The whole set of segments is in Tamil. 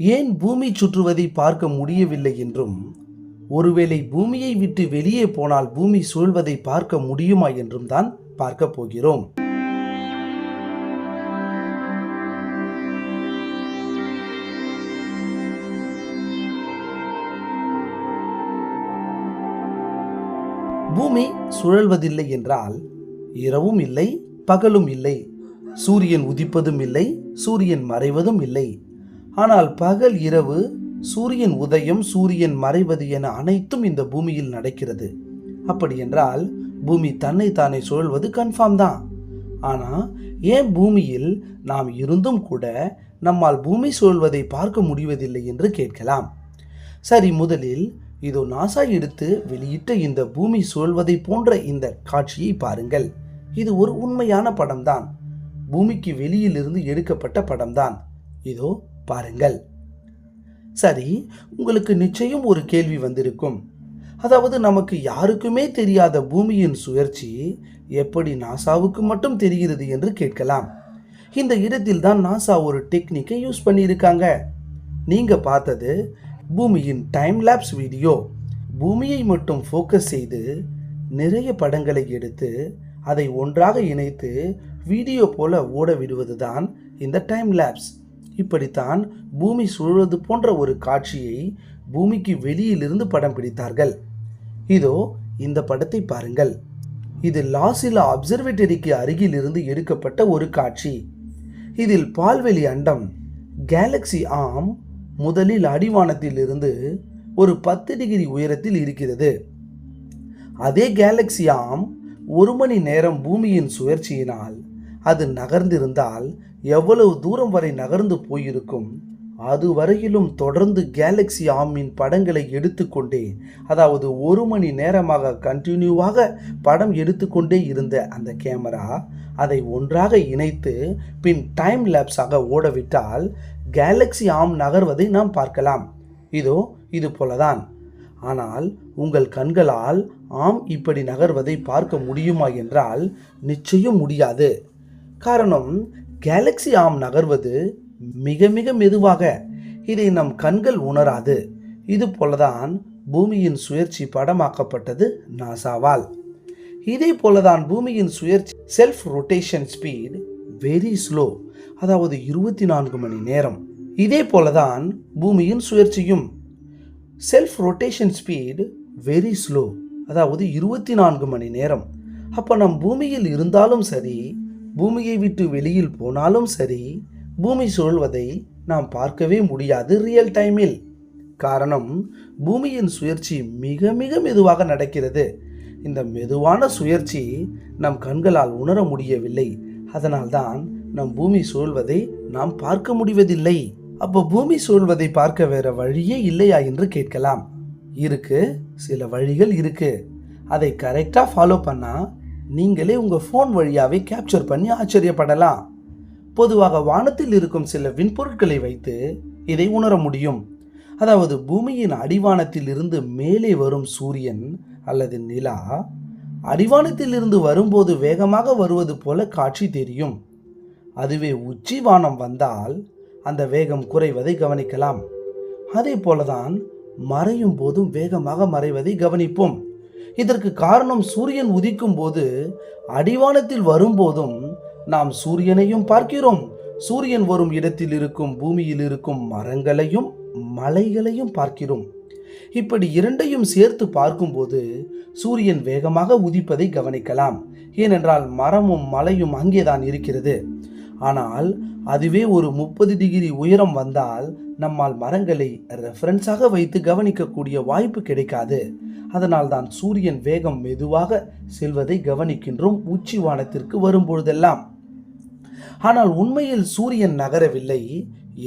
ஏன் பூமி சுற்றுவதை பார்க்க முடியவில்லை என்றும் ஒருவேளை பூமியை விட்டு வெளியே போனால் பூமி சூழ்வதை பார்க்க முடியுமா என்றும் தான் பார்க்க போகிறோம். பூமி சுழல்வதில்லை என்றால் இரவும் இல்லை பகலும் இல்லை. சூரியன் உதிப்பதும் இல்லை சூரியன் மறைவதும் இல்லை. ஆனால் பகல் இரவு சூரியன் உதயம் சூரியன் மறைவது என அனைத்தும் இந்த பூமியில் நடக்கிறது. அப்படி என்றால் பூமி தன்னை தானே சுழல்வது கன்ஃபார்ம் தான். ஆனால் ஏன் பூமியில் நாம் இருந்தும் கூட நம்மால் பூமி சுழல்வதை பார்க்க முடிவதில்லை என்று கேட்கலாம். சரி முதலில் இதோ நாசா எடுத்து வெளியிட்ட இந்த பூமி சுழல்வதை போன்ற இந்த காட்சியை பாருங்கள். இது ஒரு உண்மையான படம்தான். பூமிக்கு வெளியிலிருந்து எடுக்கப்பட்ட படம்தான். இதோ பாருங்கள். சரி உங்களுக்கு நிச்சயம் ஒரு கேள்வி வந்திருக்கும். அதாவது நமக்கு யாருக்குமே தெரியாத பூமியின் சுழற்சி எப்படி நாசாவுக்கு மட்டும் தெரிகிறது என்று கேட்கலாம். இந்த இடத்தில் தான் நாசா ஒரு டெக்னிக்கை யூஸ் பண்ணியிருக்காங்க. நீங்கள் பார்த்தது பூமியின் டைம் லேப்ஸ் வீடியோ. பூமியை மட்டும் ஃபோக்கஸ் செய்து நிறைய படங்களை எடுத்து அதை ஒன்றாக இணைத்து வீடியோ போல ஓட விடுவது தான் இந்த டைம் லேப்ஸ். இப்படித்தான் பூமி சுழல்வது போன்ற ஒரு காட்சியை பூமிக்கு வெளியிலிருந்து படம் பிடித்தார்கள். இதோ இந்த படத்தை பாருங்கள். இது லாசிலா அப்சர்வேட்டரிக்கு அருகில் இருந்து எடுக்கப்பட்ட ஒரு காட்சி. இதில் பால்வெளி அண்டம் கேலக்ஸி ஆம் முதலில் அடிவானத்தில் இருந்து ஒரு பத்து டிகிரி உயரத்தில் இருக்கிறது. அதே கேலக்ஸி ஆம் ஒரு மணி நேரம் பூமியின் சுழற்சியினால் அது நகர்ந்திருந்தால் எவ்வளவு தூரம் வரை நகர்ந்து போயிருக்கும்? அது வரையிலும் தொடர்ந்து கேலக்ஸி ஆமின் படங்களை எடுத்துக்கொண்டே அதாவது ஒரு மணி நேரமாக கண்டினியூவாக படம் எடுத்துக்கொண்டே இருந்த அந்த கேமரா அதை ஒன்றாக இணைத்து பின் டைம் லேப்ஸாக ஓடவிட்டால் கேலக்ஸி ஆம் நகர்வதை நாம் பார்க்கலாம். இதோ இது போலதான். ஆனால் உங்கள் கண்களால் ஆம் இப்படி நகர்வதை பார்க்க முடியுமா என்றால் நிச்சயம் முடியாது. காரணம் கேலக்ஸி ஆம் நகர்வது மிக மிக மெதுவாக. இதை நம் கண்கள் உணராது. இது போலதான் பூமியின் சுயற்சி படமாக்கப்பட்டது நாசாவால். இதே போலதான் பூமியின் சுயற்சி self rotation speed very slow அதாவது இருபத்தி நான்கு மணி நேரம். இதே போலதான் பூமியின் சுயற்சியும் self rotation speed very slow அதாவது இருபத்தி நான்கு மணி நேரம். அப்போ நம் பூமியில் இருந்தாலும் சரி பூமியை விட்டு வெளியில் போனாலும் சரி பூமி சுழல்வதை நாம் பார்க்கவே முடியாது ரியல் டைமில் காரணம் பூமியின் சுழற்சி மிக மிக மெதுவாக நடக்கிறது. இந்த மெதுவான சுழற்சி நம் கண்களால் உணர முடியவில்லை. அதனால்தான் நம் பூமி சுழல்வதை நாம் பார்க்க முடிவதில்லை. அப்போ பூமி சுழல்வதை பார்க்க வேற வழியே இல்லையா என்று கேட்கலாம். இருக்கு சில வழிகள் இருக்கு. அதை கரெக்டாக ஃபாலோ பண்ணால் நீங்களே உங்கள் ஃபோன் வழியாகவே கேப்சர் பண்ணி ஆச்சரியப்படலாம். பொதுவாக வானத்தில் இருக்கும் சில விண்பொருட்களை வைத்து இதை உணர முடியும். அதாவது பூமியின் அடிவானத்தில் இருந்து மேலே வரும் சூரியன் அல்லது நிலா அடிவானத்தில் இருந்து வரும்போது வேகமாக வருவது போல காட்சி தெரியும். அதுவே உச்சி வானம் வந்தால் அந்த வேகம் குறைவதை கவனிக்கலாம். அதே போலதான் மறையும் போதும் வேகமாக மறைவதை கவனிப்போம். இதற்கு காரணம் சூரியன் உதிக்கும் போது அடிவானத்தில் வரும்போதும் நாம் சூரியனையும் பார்க்கிறோம். சூரியன் வரும் இடத்தில் இருக்கும் பூமியில் இருக்கும் மரங்களையும் மலைகளையும் பார்க்கிறோம். இப்படி இரண்டையும் சேர்த்து பார்க்கும்போது சூரியன் வேகமாக உதிப்பதை கவனிக்கலாம். ஏனென்றால் மரமும் மலையும் அங்கேதான் இருக்கிறது. ஆனால் அதுவே ஒரு முப்பது டிகிரி உயரம் வந்தால் நம்மால் மரங்களை ரெஃபரன்ஸாக வைத்து கவனிக்கக்கூடிய வாய்ப்பு கிடைக்காது. அதனால் தான் சூரியன் வேகம் மெதுவாக செல்வதை கவனிக்கின்றோம் உச்சி வானத்திற்கு வரும்பொழுதெல்லாம். ஆனால் உண்மையில் சூரியன் நகரவில்லை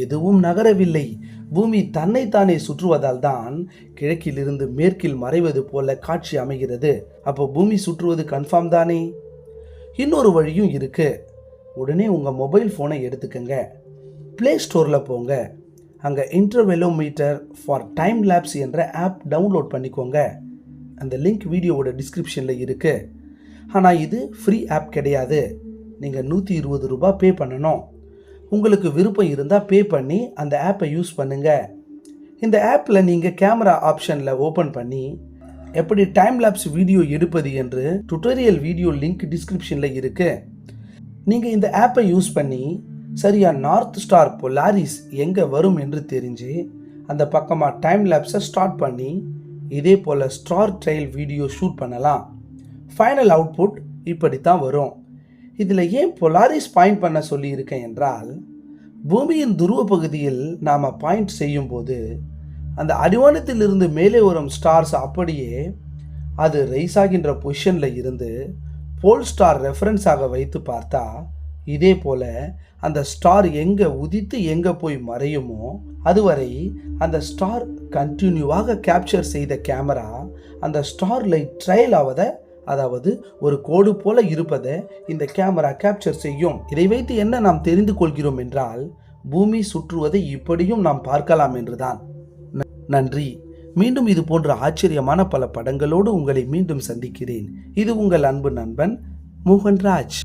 எதுவும் நகரவில்லை. பூமி தன்னைத்தானே சுற்றுவதால் தான் கிழக்கிலிருந்து மேற்கில் மறைவது போல காட்சி அமைகிறது. அப்போ பூமி சுற்றுவது கன்ஃபார்ம் தானே? இன்னொரு வழியும் இருக்குது உடனே உங்கள் மொபைல் ஃபோனை எடுத்துக்கங்க. ப்ளே ஸ்டோரில் போங்க. அங்கே இன்டர்வெலோமீட்டர் ஃபார் டைம் லேப்ஸ் என்ற ஆப் டவுன்லோட் பண்ணிக்கோங்க. அந்த லிங்க் வீடியோவோட டிஸ்கிரிப்ஷனில் இருக்குது ஆனால் இது ஃப்ரீ ஆப் கிடையாது. நீங்கள் நூற்றி இருபது ரூபாய் பே பண்ணணும். உங்களுக்கு விருப்பம் இருந்தால் பே பண்ணி அந்த ஆப்பை யூஸ் பண்ணுங்கள் இந்த ஆப்பில் நீங்கள் கேமரா ஆப்ஷனில் ஓப்பன் பண்ணி எப்படி டைம் லேப்ஸ் வீடியோ எடுப்பது என்று டுட்டோரியல் வீடியோ லிங்க் டிஸ்கிரிப்ஷனில் இருக்குது நீங்கள் இந்த ஆப்பை யூஸ் பண்ணி சரியா நார்த் ஸ்டார் பொலாரிஸ் எங்கே வரும் என்று தெரிஞ்சு அந்த பக்கமாக டைம் லேப்ஸை ஸ்டார்ட் பண்ணி இதே போல் ஸ்டார் ட்ரையல் வீடியோ ஷூட் பண்ணலாம். ஃபைனல் அவுட்புட் இப்படித்தான் வரும். இதில் ஏன் பொலாரிஸ் பாயிண்ட் பண்ண சொல்லியிருக்கேன் என்றால் பூமியின் துருவ பகுதியில் நாம் பாயிண்ட் செய்யும்போது அந்த அடிவானத்திலிருந்து மேலே வரும் ஸ்டார்ஸ் அப்படியே அது ரைஸ் ஆகின்ற பொசிஷனில் இருந்து போல் ஸ்டார் ரெஃபரன்ஸாக வைத்து பார்த்தா இதே போல் அந்த ஸ்டார் எங்கே உதித்து எங்கே போய் மறையுமோ அதுவரை அந்த ஸ்டார் கண்டினியூவாக கேப்சர் செய்த கேமரா அந்த ஸ்டார் லைட் ட்ரையல் ஆவதை அதாவது ஒரு கோடு போல இருப்பதை இந்த கேமரா கேப்சர் செய்யும். இதை வைத்து என்ன நாம் தெரிந்து கொள்கிறோம் என்றால் பூமி சுற்றுவதை இப்படியும் நாம் பார்க்கலாம் என்றுதான். ந- நன்றி. மீண்டும் இது போன்ற ஆச்சரியமான பல படங்களோடு உங்களை மீண்டும் சந்திக்கிறேன். இது உங்கள் அன்பு நண்பன் மோகன்ராஜ்.